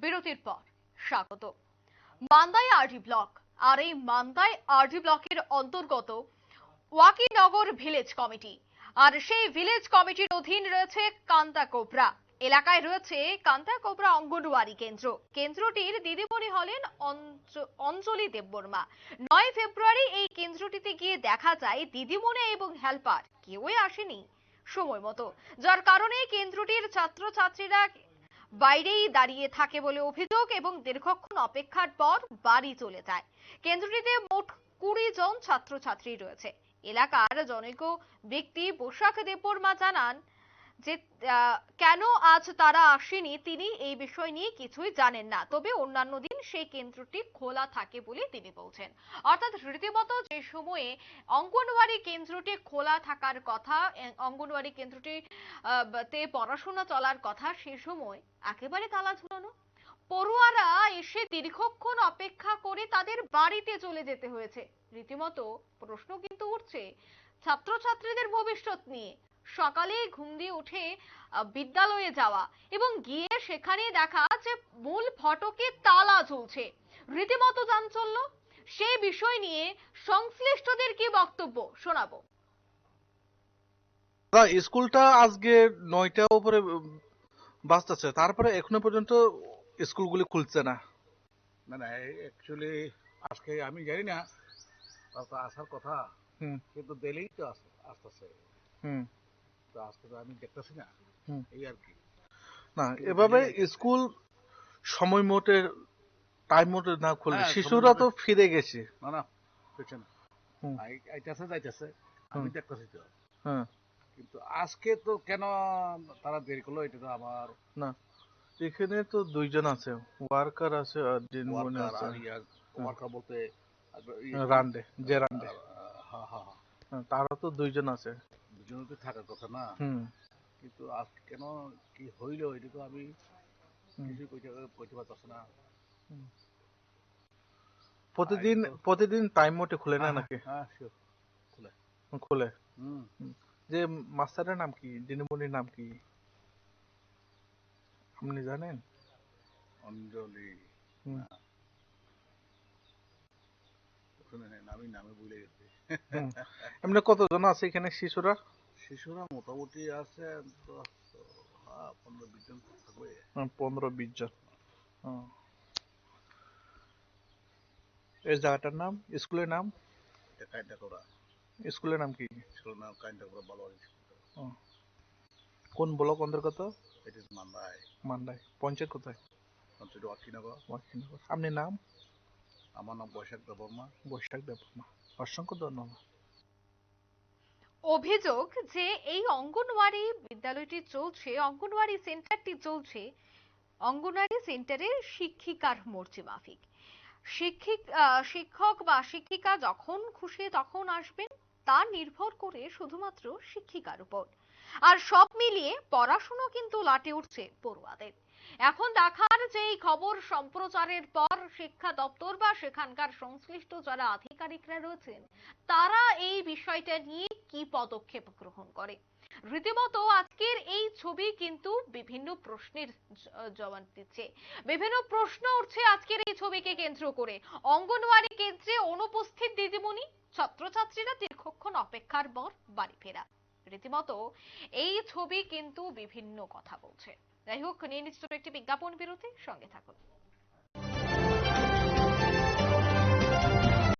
বিরতির পর। স্বাগত। মান্দায় আরডি ব্লক। আর এই মান্দায় আরডি ব্লকের অন্তর্গত ওয়াকিনগর ভিলেজ কমিটি। আর সেই ভিলেজ কমিটির অধীন রয়েছে কান্তা কোবরা। এলাকায় রয়েছে কান্তা কোবরা অঙ্গনওয়াড়ি কেন্দ্র। কেন্দ্রটির দিদিমণি হলেন অঞ্জ- অঞ্জলি দেববর্মা। নয় ফেব্রুয়ারি এই কেন্দ্রটিতে গিয়ে দেখা যায় দিদিমণি এবং হেল্পার। কেউই আসেনি সময় মতো। যার কারণে কেন্দ্রটির ছাত্রছাত্রীরা বাইরেই দাঁড়িয়ে থাকে বলে অভিযোগ এবং দীর্ঘক্ষণ অপেক্ষার পর বাড়ি চলে যায়। কেন্দ্রটিতে মোট কুড়ি জন ছাত্রছাত্রী রয়েছে। এলাকার জনৈক ব্যক্তি বৈশাখ দেববর্মা জানান যে কেন আজ তারা আসেনি তিনি এই বিষয় নিয়ে কিছুই জানেন না। তবে অন্যান্য দিন সেই কেন্দ্রটি খোলা থাকে বলে তিনি বলছেন। অর্থাৎ রীতিমতো যে সময়ে অঙ্গনওয়াড়ি কেন্দ্রটি খোলা থাকার কথা অঙ্গনওয়াড়ি কেন্দ্রটি তে পড়াশোনা চলার কথা সে সময় একেবারে তালা ঝুলানো। পড়ুয়ারা এসে দীর্ঘক্ষণ অপেক্ষা করে তাদের বাড়িতে চলে যেতে হয়েছে। রীতিমতো প্রশ্ন কিন্তু উঠছে ছাত্রছাত্রীদের ভবিষ্যৎ নিয়ে। সকালে ঘুম দিয়ে উঠে বিদ্যালয়ে যাওয়া এবং গিয়ে সেখানে দেখা যে মূল ফটকে তালা ঝুলছে। রীতিমতো চাঞ্চল্য? সেই বিষয় নিয়ে সংশ্লিষ্টদের কি বক্তব্য? শোনাবো। স্কুলটা আজকে নয়টা উপরে বাজতেছে তারপরে এখনও পর্যন্ত স্কুলগুলি খুলছে না। না না অ্যাকচুয়ালি আজকে আমি জানি না তার তো আসার কথা কিন্তু দিলেই তো আসতেছে। হুম। আজকে তো আমি দেখতেছি না। এই আর কি। না এভাবে স্কুল সময় মতে টাইম মতো না খুললে হ্যাঁ, শিশুরা তো ফিরে গেছে। না না। আইতাছে যাইতেছে আমি দেখতেছি তো। হ্যাঁ। কিন্তু আজকে তো কেন তারা দেরি করল এটা তো আমার না এখানে তো দুইজন আছে ওয়ার্কার আছে আর আছে ওয়ার্কার বলতে যে রান্ডে। হ্যাঁ হ্যাঁ হ্যাঁ হ্যাঁ, তারা তো দুইজন আছে। দুজনে তো থাকার কথা না। কিন্তু কেন কি হইল এটা তো আমি হুম। কিছু কইতে কইতে না। প্রতিদিন প্রতিদিন টাইম মতো খুলে না হ্যাঁ, নাকি? হ্যাঁ. খুলে। যে মাস্টারের নাম কি? দিনমণির নাম কি? আপনি জানেন? অঞ্জলি। এমনি কতজন আছে এখানে শিশুরা? শিশুরা মোটামুটি আছে পনেরো বিশ জন থাকবে। পনেরো বিশ জন। এই জায়গাটার নাম? স্কুলের নাম? স্কুলের নাম কি? কোন ব্লক অন্তর্গত? এটা মান্দায় মান্ডাই। পঞ্চায়েত কোথায়? অঞ্চল অক্ষিনগর ওয়াকিনগর। আপনি নাম? আমার নাম বৈশাখ দেবর্মা বৈশাখ দেবর্মা অসংখ্য ধন্যবাদ। অভিযোগ যে এই অঙ্গনওয়াড়ি বিদ্যালয়টি চলছে, অঙ্গনওয়াড়ি সেন্টারটি চলছে অঙ্গনওয়াড়ি সেন্টারের শিক্ষিকার মর্জি মাফিক। শিক্ষিক শিক্ষক বা শিক্ষিকা যখন খুশি তখন আসবেন, তা নির্ভর করে শুধুমাত্র শিক্ষিকার উপর। আর সব মিলিয়ে পড়াশুনো কিন্তু লাটে উঠছে পড়ুয়াদের। এখন দেখার যে এই খবর সম্প্রচারের পর শিক্ষা দপ্তর বা সেখানকার সংশ্লিষ্ট যারা আধিকারিকরা রয়েছেন, তারা এই বিষয়টা নিয়ে কি পদক্ষেপ গ্রহণ করে? রীতিমতো আজকের এই ছবি কিন্তু বিভিন্ন প্রশ্নের জবাব দিচ্ছে। বিভিন্ন প্রশ্ন উঠছে আজকের এই ছবিকে কেন্দ্র করে। অঙ্গনওয়াড়ি কেন্দ্রে অনুপস্থিত দিদিমণি, ছাত্রছাত্রীরা দীর্ঘক্ষণ অপেক্ষার পর বাড়ি ফেরা। রীতিমতো এই ছবি কিন্তু বিভিন্ন কথা বলছে। যাই হোক, নিয়ে নিশ্চিত একটি বিজ্ঞাপন বিরতি সঙ্গে থাকুন।